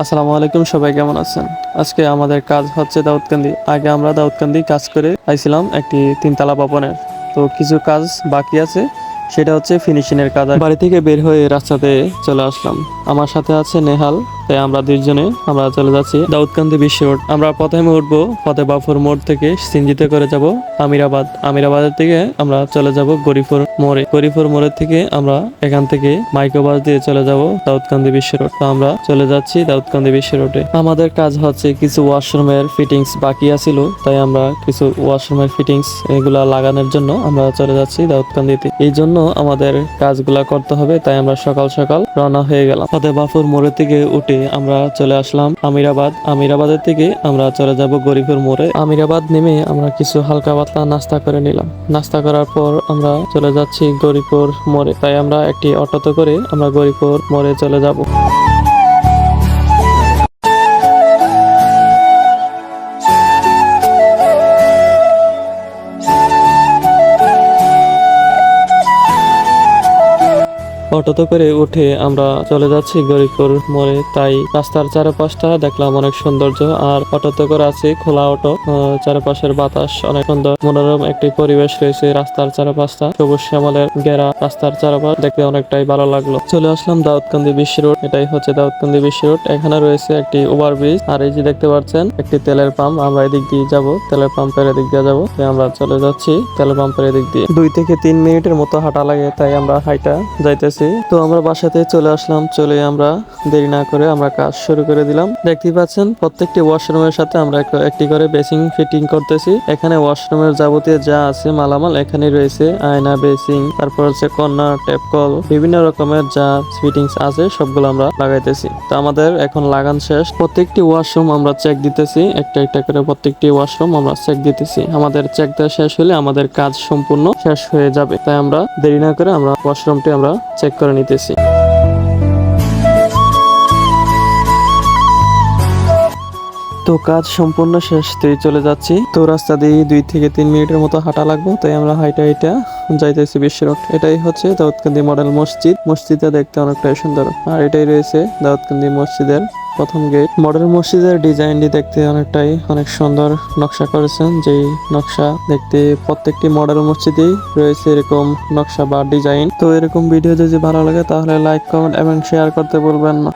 আসসালামু আলাইকুম, সবাই কেমন আছেন? আজকে আমাদের কাজ হচ্ছে দাউদকান্দি। আগে আমরা দাউদকান্দি কাজ করে আইছিলাম একটি তিনতলা ভবনের তো কিছু কাজ বাকি আছে, সেটা হচ্ছে ফিনিশিং এর কাজ। বাড়ি থেকে বের হয়ে রাস্তাতে চলে আসলাম। আমার সাথে আছে নেহাল, তাই আমরা দুইজনে আমরা চলে যাচ্ছি দাউদকান্দি বিশ্ব রোড। আমরা প্রথমে উঠবো ফতেবাপুর মোড় থেকে সিঞ্জিতে করে যাব আমিরাবাদ। আমিরাবাদের থেকে আমরা চলে যাব গরিপুর। মোড়ে গরিপুর মোড়ের থেকে আমরা এখান থেকে মাইক্রোবাস দিয়ে চলে যাব দাউদকান্দি বিশ্ব রোড। তো আমরা চলে যাচ্ছি দাউদকান্দি বিশ্ব রোডে। আমাদের কাজ হচ্ছে কিছু ওয়াশরুমের ফিটিংস বাকি আছিল, তাই আমরা কিছু ওয়াশরুমের ফিটিংস এগুলা লাগানোর জন্য আমরা চলে যাচ্ছি দাউদকান্দিতে। এই জন্য আমাদের কাজগুলা করতে হবে, তাই আমরা সকাল সকাল রওনা হয়ে গেলাম। ফতেবাপুর মোড়ের থেকে উঠে আমরা চলে আসলাম আমিরাবাদ। আমিরাবাদের থেকে আমরা চলে যাব গরিপুর মোড়ে। আমিরাবাদ নেমে আমরা কিছু হালকা পাতলা নাস্তা করে নিলাম। নাস্তা করার পর আমরা চলে যাচ্ছি গরিপুর মোড়ে। তাই আমরা একটি অটোতে করে আমরা গরিপুর মোড়ে চলে যাব। অটোতে করে উঠে আমরা চলে যাচ্ছি গরিপুর মোড়ে। তাই রাস্তার চারপাশটা দেখলাম অনেক সৌন্দর্য আর অটোতে করে আছে খোলা অটো। চারপাশের বাতাস অনেক সুন্দর। মনোরম একটি পরিবেশ রয়েছে রাস্তার চারপাশটা। সবুজ শ্যামলের ঘেরা রাস্তার চারপাশ দেখতে অনেকটাই ভালো লাগল। চলে আসলাম দাউদকান্দি বিশ্ব রোড। এটাই হচ্ছে দাউদকান্দি বিশ্ব রোড। এখানে রয়েছে একটি ওভারব্রিজ আর এই যে দেখতে পাচ্ছেন, একটি তেলের পাম্প। আমরা এদিক দিয়ে যাব, তেলের পাম্পের এদিক দিয়ে যাব। তাই আমরা চলে যাচ্ছি তেলের পাম্পের এদিক দিয়ে। দুই থেকে তিন মিনিটের মতো হাঁটা লাগে, তাই আমরা হাইটা যাইতেছি। তো আমরা বাসাতে চলে আসলাম, চলে আমরা দেরি না করে আমরা কাজ শুরু করে দিলাম। দেখতেই পাচ্ছেন, প্রত্যেকটি ওয়াশরুমের সাথে আমরা একটি করে বেসিং ফিটিং করতেছি। এখানে ওয়াশরুমের যাবতীয় যা আছে মালামাল এখানে রয়েছে। আয়না বেসিং তারপর হচ্ছে কর্নার ট্যাপ কল বিভিন্ন রকমের যা ফিটিংস আছে, সবগুলো আমরা লাগাইতেছি। তো আমাদের এখন লাগান শেষ। প্রত্যেকটি ওয়াশরুম আমরা চেক দিতেছি। একটা একটা করে প্রত্যেকটি ওয়াশরুম আমরা চেক দিতেছি। আমাদের চেক দেওয়া শেষ হলে আমাদের কাজ সম্পূর্ণ শেষ হয়ে যাবে। তাই আমরা দেরি না করে আমরা ওয়াশরুমটি আমরা চেক করে নিতেছি। তো কাজ সম্পূর্ণ শেষ, তুই চলে যাচ্ছি। তো রাস্তা দিয়ে দুই থেকে তিন মিনিটের মতো হাঁটা লাগবে, তাই আমরা হাইটা হাইটা যাইতেছি বিশ্বের এটাই হচ্ছে দাউদকান্দি মডেল মসজিদ। মসজিদটা দেখতে অনেকটাই সুন্দর। আর এটাই রয়েছে দাউদকান্দি মসজিদের প্রথম গেট মডেল মসজিদের ডিজাইনটি দেখতে অনেকটাই অনেক সুন্দর নকশা করেছেন। যেই নকশা দেখতে প্রত্যেকটি মডেল মসজিদেই রয়েছে এরকম নকশা বা ডিজাইন। তো এরকম ভিডিও যদি ভালো লাগে তাহলে লাইক কমেন্ট এবং শেয়ার করতে বলবেন না।